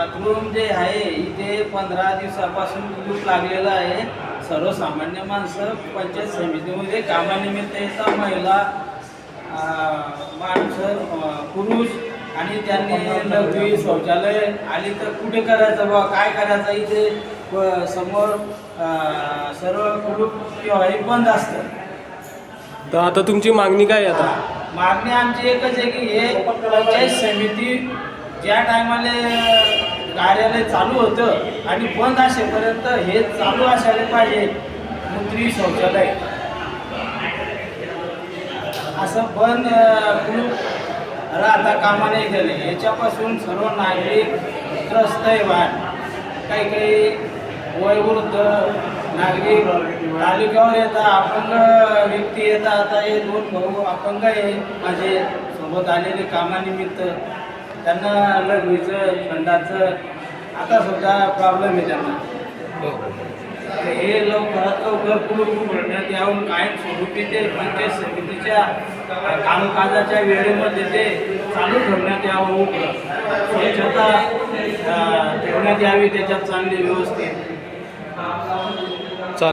Room जे आहे इथे पंधरा दिवसापासून कुलूप लागलेलं आहे. सर्वसामान्य माणसं पंचायत समितीमध्ये कामानिमित्त येतात महिला माणसं पुरुष आणि त्यांनी शौचालय आली तर कुठे करायचं बा? काय करायचं? इथे समोर सर्व कुलूप किंवा हे बंद असतं तर आता तुमची मागणी काय आहे आता? मागणी आमची एकच आहे की हे पंचायत समिती ज्या टायमाला कार्यालय चालू होतं आणि बंद असेपर्यंत हे चालू असायला पाहिजे. मूत्री शौचालय. असं बंद राहता कामा नाही गेले याच्यापासून सर्व नागरिक त्रस्त आहे बाहेर काही काही वयवृद्ध नागरिक तालुक्यावर येतात अपंग व्यक्ती येतात. आता हे दोन भाऊ अपंग आहे. माझे सोबत आलेले कामानिमित्त. त्यांना लघवीचं थंडाचं आता सुद्धा प्रॉब्लेम आहे त्यांना. हे लवकरात लवकर कुलूप उघडण्यात यावून कायमस्वरूपी ते पंचायत समितीच्या कामकाजाच्या वेळेमध्ये ते चालू ठेवण्यात यावं स्वच्छता ठेवण्यात यावी त्याच्यात चांगली व्यवस्थित.